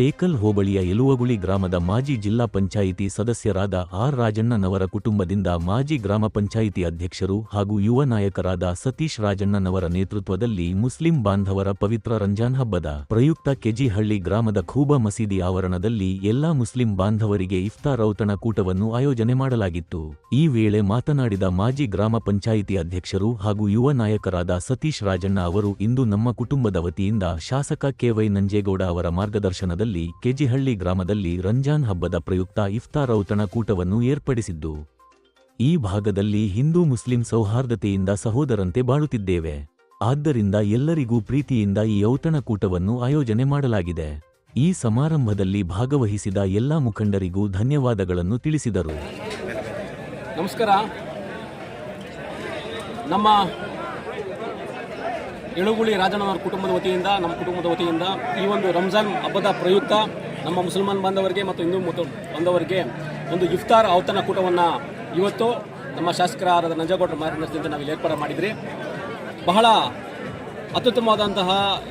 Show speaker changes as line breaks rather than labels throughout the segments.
ಟೇಕಲ್ ಹೋಬಳಿಯ ಎಲುವಗುಳಿ ಗ್ರಾಮದ ಮಾಜಿ ಜಿಲ್ಲಾ ಪಂಚಾಯಿತಿ ಸದಸ್ಯರಾದ ಆರ್ ರಾಜಣ್ಣನವರ ಕುಟುಂಬದಿಂದ ಮಾಜಿ ಗ್ರಾಮ ಪಂಚಾಯಿತಿ ಅಧ್ಯಕ್ಷರು ಹಾಗೂ ಯುವ ನಾಯಕರಾದ ಸತೀಶ್ ರಾಜಣ್ಣನವರ ನೇತೃತ್ವದಲ್ಲಿ ಮುಸ್ಲಿಂ ಬಾಂಧವರ ಪವಿತ್ರ ರಂಜಾನ್ ಹಬ್ಬದ ಪ್ರಯುಕ್ತ ಕೆಜಿಹಳ್ಳಿ ಗ್ರಾಮದ ಖೂಬಾ ಮಸೀದಿ ಆವರಣದಲ್ಲಿ ಎಲ್ಲಾ ಮುಸ್ಲಿಂ ಬಾಂಧವರಿಗೆ ಇಫ್ತಾರ್ ಔತಣ ಕೂಟವನ್ನು ಆಯೋಜನೆ ಮಾಡಲಾಗಿತ್ತು. ಈ ವೇಳೆ ಮಾತನಾಡಿದ ಮಾಜಿ ಗ್ರಾಮ ಪಂಚಾಯಿತಿ ಅಧ್ಯಕ್ಷರು ಹಾಗೂ ಯುವ ನಾಯಕರಾದ ಸತೀಶ್ ರಾಜಣ್ಣ ಅವರು ಇಂದು ನಮ್ಮ ಕುಟುಂಬದ ವತಿಯಿಂದ ಶಾಸಕ ಕೆವೈ ನಂಜೇಗೌಡ ಅವರ ಮಾರ್ಗದರ್ಶನದಲ್ಲಿ ಕೆಜಿಹಳ್ಳಿ ಗ್ರಾಮದಲ್ಲಿ ರಂಜಾನ್ ಹಬ್ಬದ ಪ್ರಯುಕ್ತ ಇಫ್ತಾರ್ ಔತಣ ಕೂಟವನ್ನು ಏರ್ಪಡಿಸಿದ್ದು, ಈ ಭಾಗದಲ್ಲಿ ಹಿಂದೂ ಮುಸ್ಲಿಂ ಸೌಹಾರ್ದತೆಯಿಂದ ಸಹೋದರಂತೆ ಬಾಳುತ್ತಿದ್ದೇವೆ. ಆದ್ದರಿಂದ ಎಲ್ಲರಿಗೂ ಪ್ರೀತಿಯಿಂದ ಈ ಔತಣ ಕೂಟವನ್ನು ಆಯೋಜನೆ ಮಾಡಲಾಗಿದೆ. ಈ ಸಮಾರಂಭದಲ್ಲಿ ಭಾಗವಹಿಸಿದ ಎಲ್ಲ ಮುಖಂಡರಿಗೂ ಧನ್ಯವಾದಗಳನ್ನು ತಿಳಿಸಿದರು.
ನಮಸ್ಕಾರ. ನಮ್ಮ ಎಳುಗುಳಿ ರಾಜನವರ ಕುಟುಂಬದ ವತಿಯಿಂದ, ನಮ್ಮ ಕುಟುಂಬದ ವತಿಯಿಂದ ಈ ಒಂದು ರಂಜಾನ್ ಹಬ್ಬದ ಪ್ರಯುಕ್ತ ನಮ್ಮ ಮುಸಲ್ಮಾನ್ ಬಾಂಧವರಿಗೆ ಮತ್ತು ಹಿಂದೂ ಮತ್ತು ಬಾಂಧವರಿಗೆ ಒಂದು ಇಫ್ತಾರ್ ಔತಣ ಕೂಟವನ್ನು ಇವತ್ತು ನಮ್ಮ ಶಾಸಕರಾದ ನಂಜೇಗೌಡರ ಮಾರ್ಗದರ್ಶನದಿಂದ ನಾವು ಏರ್ಪಾಡು ಮಾಡಿದ್ರಿ. ಬಹಳ ಅತ್ಯುತ್ತಮವಾದಂತಹ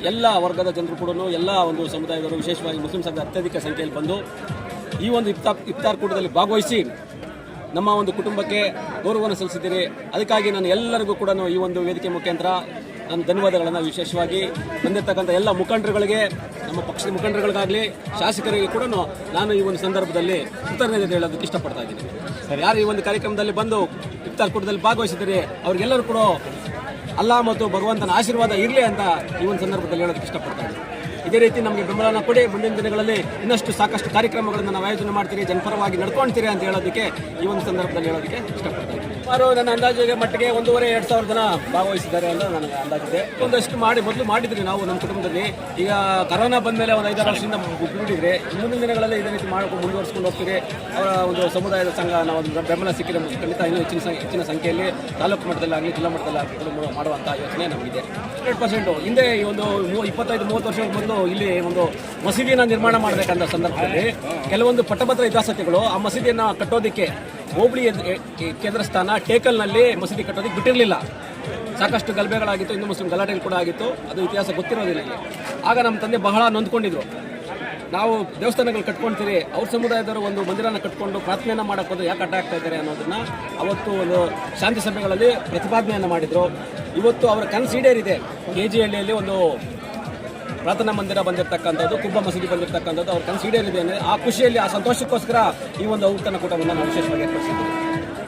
ಎಲ್ಲ ವರ್ಗದ ಜನರು ಕೂಡ ಎಲ್ಲ ಒಂದು ಸಮುದಾಯದವರು, ವಿಶೇಷವಾಗಿ ಮುಸ್ಲಿಂ ಸಂಘದ ಅತ್ಯಧಿಕ ಸಂಖ್ಯೆಯಲ್ಲಿ ಬಂದು ಈ ಒಂದು ಇಫ್ತಾ, ಇಫ್ತಾರ್ ಕೂಟದಲ್ಲಿ ಭಾಗವಹಿಸಿ ನಮ್ಮ ಒಂದು ಕುಟುಂಬಕ್ಕೆ ಗೌರವವನ್ನು ಸಲ್ಲಿಸಿದ್ದೀರಿ. ಅದಕ್ಕಾಗಿ ನಾನು ಎಲ್ಲರಿಗೂ ಕೂಡ ಈ ಒಂದು ವೇದಿಕೆ ಮುಖಾಂತರ ನಾನು ಧನ್ಯವಾದಗಳನ್ನು ವಿಶೇಷವಾಗಿ ಬಂದಿರತಕ್ಕಂಥ ಎಲ್ಲ ಮುಖಂಡರುಗಳಿಗೆ, ನಮ್ಮ ಪಕ್ಷದ ಮುಖಂಡರುಗಳಿಗಾಗಲಿ, ಶಾಸಕರಿಗೆ ಕೂಡ ನಾನು ಈ ಒಂದು ಸಂದರ್ಭದಲ್ಲಿ ಕೃತಜ್ಞತೆ ಹೇಳೋದಕ್ಕೆ ಇಷ್ಟಪಡ್ತಾ ಇದ್ದೀನಿ. ಸರ್, ಯಾರು ಈ ಒಂದು ಕಾರ್ಯಕ್ರಮದಲ್ಲಿ ಬಂದು ಕೂಟದಲ್ಲಿ ಭಾಗವಹಿಸಿದರೆ ಅವರಿಗೆಲ್ಲರೂ ಕೂಡ ಅಲ್ಲ ಮತ್ತು ಭಗವಂತನ ಆಶೀರ್ವಾದ ಇರಲಿ ಅಂತ ಈ ಒಂದು ಸಂದರ್ಭದಲ್ಲಿ ಹೇಳೋದಕ್ಕೆ ಇಷ್ಟಪಡ್ತಾ ಇದ್ದೀನಿ. ಇದೇ ರೀತಿ ನಮಗೆ ಬೆಂಬಲನ ಕೊಡಿ. ಮುಂದಿನ ದಿನಗಳಲ್ಲಿ ಇನ್ನಷ್ಟು ಸಾಕಷ್ಟು ಕಾರ್ಯಕ್ರಮಗಳನ್ನು ನಾವು ಆಯೋಜನೆ ಮಾಡ್ತೀರಿ. ಜನಪರವಾಗಿ ನಡ್ಕೊಳ್ತೀರಿ ಅಂತ ಹೇಳೋದಕ್ಕೆ ಈ ಒಂದು ಸಂದರ್ಭದಲ್ಲಿ ಹೇಳೋದಕ್ಕೆ ಇಷ್ಟಪಡ್ತೀನಿ ಸುಮಾರು ನನ್ನ ಅಂದಾಜಿಗೆ ಮಟ್ಟಿಗೆ ಒಂದೂವರೆ ಎರಡು ಸಾವಿರ ಜನ ಭಾಗವಹಿಸಿದ್ದಾರೆ ಅಂತ ನನಗೆ ಅಂದಾಜಿದೆ ಒಂದಷ್ಟು ಮಾಡಿ ಮೊದಲು ಮಾಡಿದ್ರಿ ನಾವು ನಮ್ಮ ಕುಟುಂಬದಲ್ಲಿ. ಈಗ ಕರೋನಾ ಬಂದ ಮೇಲೆ ಒಂದು ಐದಾರು ವರ್ಷದಿಂದ ಮುಂದಿದ್ರೆ ಮುಂದಿನ ದಿನಗಳಲ್ಲಿ ಇದೇ ರೀತಿ ಮಾಡಿ ಮುಂದುವರಿಸ್ಕೊಂಡು ಹೋಗ್ತೀರಿ. ಅವರ ಒಂದು ಸಮುದಾಯದ ಸಂಘ ನಾವು ಒಂದು ಬೆಂಬಲ ಸಿಕ್ಕಿದೆ ಖಂಡಿತ ಇನ್ನೂ ಹೆಚ್ಚಿನ ಹೆಚ್ಚಿನ ಸಂಖ್ಯೆಯಲ್ಲಿ ತಾಲೂಕು ಮಟ್ಟದಲ್ಲಾಗಲಿ ಜಿಲ್ಲಾ ಮಟ್ಟದಲ್ಲಾಗಲಿ ಮಾಡುವಂಥ ಯೋಚನೆ ನಮಗಿದೆ. Hundred percent. ಹಿಂದೆ ಈ ಒಂದು ಇಪ್ಪತ್ತೈದು ಮೂವತ್ತು ವರ್ಷಗಳ ಮೊದಲು ಇಲ್ಲಿ ಒಂದು ಮಸೀದಿಯನ್ನು ನಿರ್ಮಾಣ ಮಾಡಬೇಕಂತ ಸಂದರ್ಭದಲ್ಲಿ ಕೆಲವೊಂದು ಪಟ್ಟಭದ್ರ ಹಿತಾಸಕ್ತಿಗಳು ಆ ಮಸೀದಿಯನ್ನು ಕಟ್ಟೋದಕ್ಕೆ ಹೋಬಳಿ ಕೇಂದ್ರ ಸ್ಥಾನ ಟೇಕಲ್ನಲ್ಲಿ ಮಸೀದಿ ಕಟ್ಟೋದಕ್ಕೆ ಬಿಟ್ಟಿರಲಿಲ್ಲ. ಸಾಕಷ್ಟು ಗಲಭೆಗಳಾಗಿತ್ತು, ಹಿಂದೂ ಮುಸ್ಲಿಂ ಗಲಾಟೆಗಳು ಕೂಡ ಆಗಿತ್ತು. ಅದು ಇತಿಹಾಸ ಗೊತ್ತಿರೋದಿಲ್ಲ ಆಗ ನಮ್ಮ ತಂದೆ ಬಹಳ ನೊಂದ್ಕೊಂಡಿದ್ರು. ನಾವು ದೇವಸ್ಥಾನಗಳು ಕಟ್ಕೊಳ್ತೀರಿ ಅವ್ರ ಸಮುದಾಯದವರು ಒಂದು ಮಂದಿರನ ಕಟ್ಕೊಂಡು ಪ್ರಾರ್ಥನೆಯನ್ನು ಮಾಡೋಕ್ಕೋದು ಯಾಕೆ ಅಡ್ಡ ಆಗ್ತಾ ಇದ್ದಾರೆ ಅನ್ನೋದನ್ನು ಅವತ್ತು ಒಂದು ಶಾಂತಿ ಸಭೆಗಳಲ್ಲಿ ಪ್ರತಿಪಾದನೆಯನ್ನು ಮಾಡಿದರು. ಇವತ್ತು ಅವರ ಕನಸು ಈಡೇರಿದೆ. ಕೆ ಜಿ ಹಳ್ಳಿಯಲ್ಲಿ ಒಂದು ಪ್ರಾರ್ಥನಾ ಮಂದಿರ ಬಂದಿರತಕ್ಕಂಥದ್ದು ಕುಬ್ಬ ಮಸೀದಿ ಬಂದಿರತಕ್ಕಂಥದ್ದು, ಅವ್ರ ಕನಸು ಈಡೇರಿದೆ ಅಂದರೆ ಆ ಖುಷಿಯಲ್ಲಿ, ಆ ಸಂತೋಷಕ್ಕೋಸ್ಕರ ಈ ಒಂದು ಔತಣಕೂಟವನ್ನು ನಾವು ವಿಶೇಷವಾಗಿ ಏರ್ಪಡಿಸಿದ್ದೀವಿ.